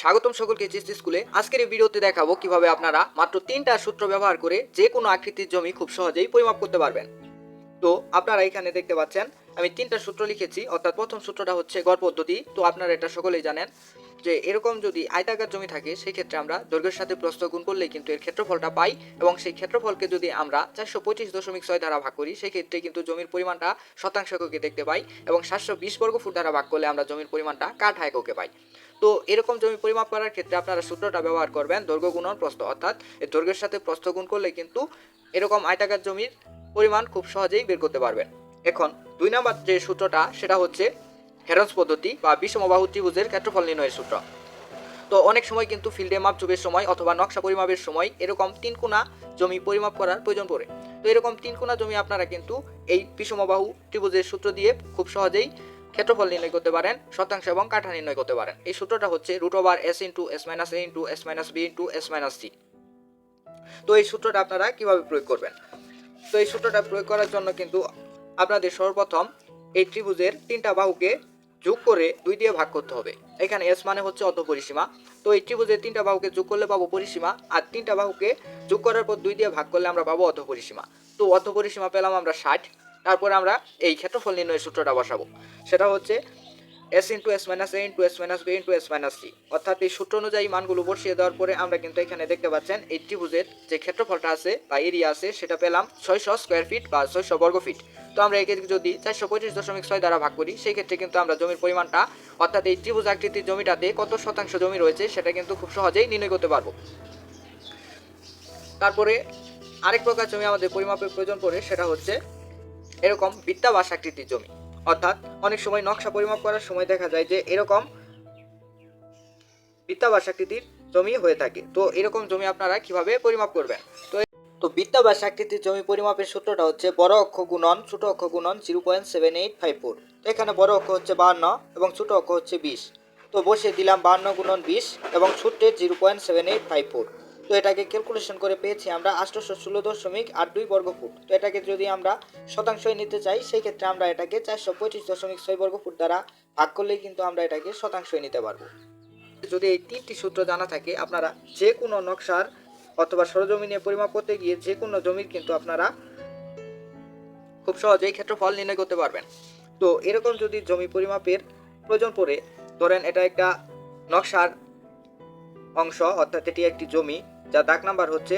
স্বাগতম সকলকে চিস্তি স্কুলে। আজকের এই ভিডিওতে দেখাবো কীভাবে আপনারা মাত্র তিনটা সূত্র ব্যবহার করে যে কোনো আকৃতির জমি খুব সহজেই পরিমাপ করতে পারবেন। তো আপনারা এখানে দেখতে পাচ্ছেন, আমি তিনটা সূত্র লিখেছি, অর্থাৎ প্রথম সূত্রটা হচ্ছে গড় পদ্ধতি। তো আপনারা এটা সকলেই জানেন যে এরকম যদি আয়তাকার জমি থাকে সেই ক্ষেত্রে আমরা দৈর্ঘ্যের সাথে প্রস্থ গুণ করলেই কিন্তু এর ক্ষেত্রফলটা পাই এবং সেই ক্ষেত্রফলকে যদি আমরা চারশো পঁচিশ দশমিক ছয় দ্বারা ভাগ করি সেই ক্ষেত্রে কিন্তু জমির পরিমাণটা শতাংশ এককে দেখতে পাই এবং সাতশো বিশ বর্গ ফুট দ্বারা ভাগ করলে আমরা জমির পরিমাণটা কাঠা এককে পাই। তো এরকম জমি পরিমাপ করার ক্ষেত্রে আপনারা সূত্রটা ব্যবহার করবেন দৈর্ঘ্য গুণন প্রস্থ, অর্থাৎ দৈর্ঘ্যের সাথে প্রস্থ গুণ করলে কিন্তু এরকম আয়তাকার জমির পরিমাণ খুব সহজেই বের করতে পারবেন। এখন দুই নম্বর যে সূত্রটা, সেটা হচ্ছে হেরন্স পদ্ধতি বা বিষমবাহু ত্রিভুজের ক্ষেত্রফল নির্ণয়ের সূত্র। তো অনেক সময় কিন্তু ফিল্ডে মাপ মাপযোগের সময় অথবা নকশা পরিমাপের সময় এরকম তিন কোণা জমি পরিমাপ করার প্রয়োজন পড়ে। তো এরকম তিন কোণা জমি আপনারা কিন্তু এই বিষমবাহু ত্রিভুজের সূত্র দিয়ে খুব সহজেই ক্ষেত্রফল নির্ণয় করতে পারেন, শতাংশ এবং কাঠা নির্ণয় করতে পারেন। এই সূত্রটা হচ্ছে root over S into S minus A into S minus B into S minus C তো এই সূত্রটা আপনারা কীভাবে প্রয়োগ করবেন? তো এই সূত্রটা প্রয়োগ করার জন্য কিন্তু আপনাদের সর্বপ্রথম এই ত্রিভুজের তিনটা বাহুকে যোগ করে দুই দিয়ে ভাগ করতে হবে। এখানে এস মানে হচ্ছে অর্ধ পরিসীমা। তো এই ত্রিভুজের তিনটা বাহুকে যোগ করলে পাবো পরিসীমা, আর তিনটা বাহুকে যোগ করার পর দুই দিয়ে ভাগ করলে আমরা পাবো অর্ধ পরিসীমা। তো অর্ধ পরিসীমা পেলাম আমরা ষাট। তারপরে আমরা এই ক্ষেত্রফল নির্ণয়ের সূত্রটা বসাবো। সেটা হচ্ছে S into S minus A into S minus B into S minus C অর্থাৎ এই সূত্র অনুযায়ী মানগুলো বসিয়ে দেওয়ার পরে আমরা কিন্তু এখানে দেখতে পাচ্ছেন এই ত্রিভুজের যে ক্ষেত্রফলটা আছে বা এরিয়া আছে, সেটা পেলাম ছয়শো স্কোয়ার ফিট বা ছয়শো বর্গ ফিট তো আমরা একে যদি চারশো পঁচিশ দশমিক ছয় দ্বারা ভাগ করি, সেই ক্ষেত্রে কিন্তু আমরা জমির পরিমাণটা, অর্থাৎ এই ত্রিভুজ আকৃতির জমিটাতে কত শতাংশ জমি রয়েছে, সেটা কিন্তু খুব সহজেই নির্ণয় করতে পারব। তারপরে আরেক প্রকার জমি আমাদের পরিমাপের প্রয়োজন পড়ে, সেটা হচ্ছে এরকম বৃত্তাবাস আকৃতির জমি। অর্থাৎ অনেক সময় নকশা পরিমাপ করার সময় দেখা যায় যে এরকম বৃত্তাবাস আকৃতির জমি হয়ে থাকে। তো এরকম জমি আপনারা কীভাবে পরিমাপ করবেন? তো তো বৃত্তাবাস আকৃতির জমি পরিমাপের সূত্রটা হচ্ছে বড় অক্ষ গুণন, ছোট অক্ষ গুণন zero point seven eight five four তো এখানে বড় অক্ষ হচ্ছে বাহান্ন এবং ছোট অক্ষ হচ্ছে বিশ। তো বসে দিলাম বাহান্ন গুণন বিশ এবং ছোট্টের zero point seven eight five four তো এটাকে ক্যালকুলেশন করে পেয়েছি আমরা আটশোশো ষোলো দশমিক আট দুই বর্গ ফুট। তো এটাকে যদি আমরা শতাংশই নিতে চাই, সেই ক্ষেত্রে আমরা এটাকে চারশো পঁচিশ দশমিক ছয় বর্গ ফুট দ্বারা ভাগ করলেই কিন্তু আমরা এটাকে শতাংশই নিতে পারব। যদি এই তিনটি সূত্র জানা থাকে, আপনারা যে কোনো নকশার অথবা সরজমিনে পরিমাপ করতে গিয়ে যে কোনো জমির কিন্তু আপনারা খুব সহজেই ক্ষেত্রফল নির্ণয় করতে পারবেন। তো এরকম যদি জমি পরিমাপের প্রয়োজন পড়ে, ধরেন এটা একটা নকশার অংশ, অর্থাৎ এটি একটি জমি যার দাগ নাম্বার হচ্ছে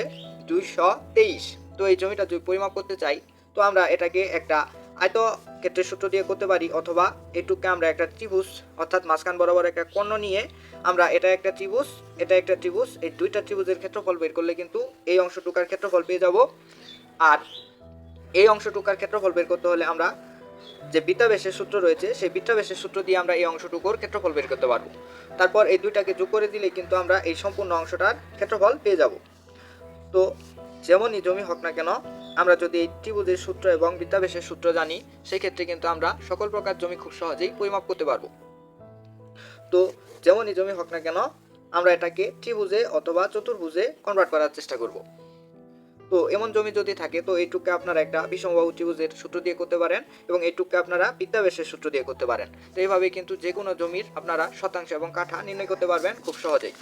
দুইশো তেইশ। তো এই জমিটা যদি পরিমাপ করতে চাই, তো আমরা এটাকে একটা আয়ত ক্ষেত্রের সূত্র দিয়ে করতে পারি, অথবা এটুকু আমরা একটা ত্রিভুজ, অর্থাৎ মাঝখান বরাবর একটা কর্ণ নিয়ে আমরা এটা একটা ত্রিভুজ, এটা একটা ত্রিভুজ, এই দুইটা ত্রিভুজের ক্ষেত্রফল বের করলে কিন্তু এই অংশটুকার ক্ষেত্রফল পেয়ে যাব। আর এই অংশটুকার ক্ষেত্রফল বের করতে হলে আমরা যে বিত্তাবেশের সূত্র রয়েছে, সেই বিত্তাবেশের সূত্র দিয়ে আমরা এই অংশটুকুর ক্ষেত্রফল বের করতে পারব। তারপর এই দুইটাকে যোগ করে দিলে কিন্তু আমরা এই সম্পূর্ণ অংশটার ক্ষেত্রফল পেয়ে যাব। তো যেমনই জমি হোক না কেন, আমরা যদি এই ত্রিভুজের সূত্র এবং বিত্তাবেশের সূত্র জানি, সেই ক্ষেত্রে কিন্তু আমরা সকল প্রকার জমি খুব সহজেই পরিমাপ করতে পারব। তো যেমনই জমি হোক না কেন, আমরা এটাকে ত্রিভুজে অথবা চতুর্ভুজে কনভার্ট করার চেষ্টা করব। তো এমন জমি যদি থাকে, তো এইটুকু আপনারা একটা বিষমবাহু ত্রিভুজের সূত্র দিয়ে করতে পারেন এবং এইটুকু আপনারা বিদ্যাবেশের সূত্র দিয়ে করতে পারেন। তো এইভাবে কিন্তু যে কোনো জমির আপনারা শতাংশ এবং কাঠা নির্ণয় করতে পারবেন খুব সহজেই।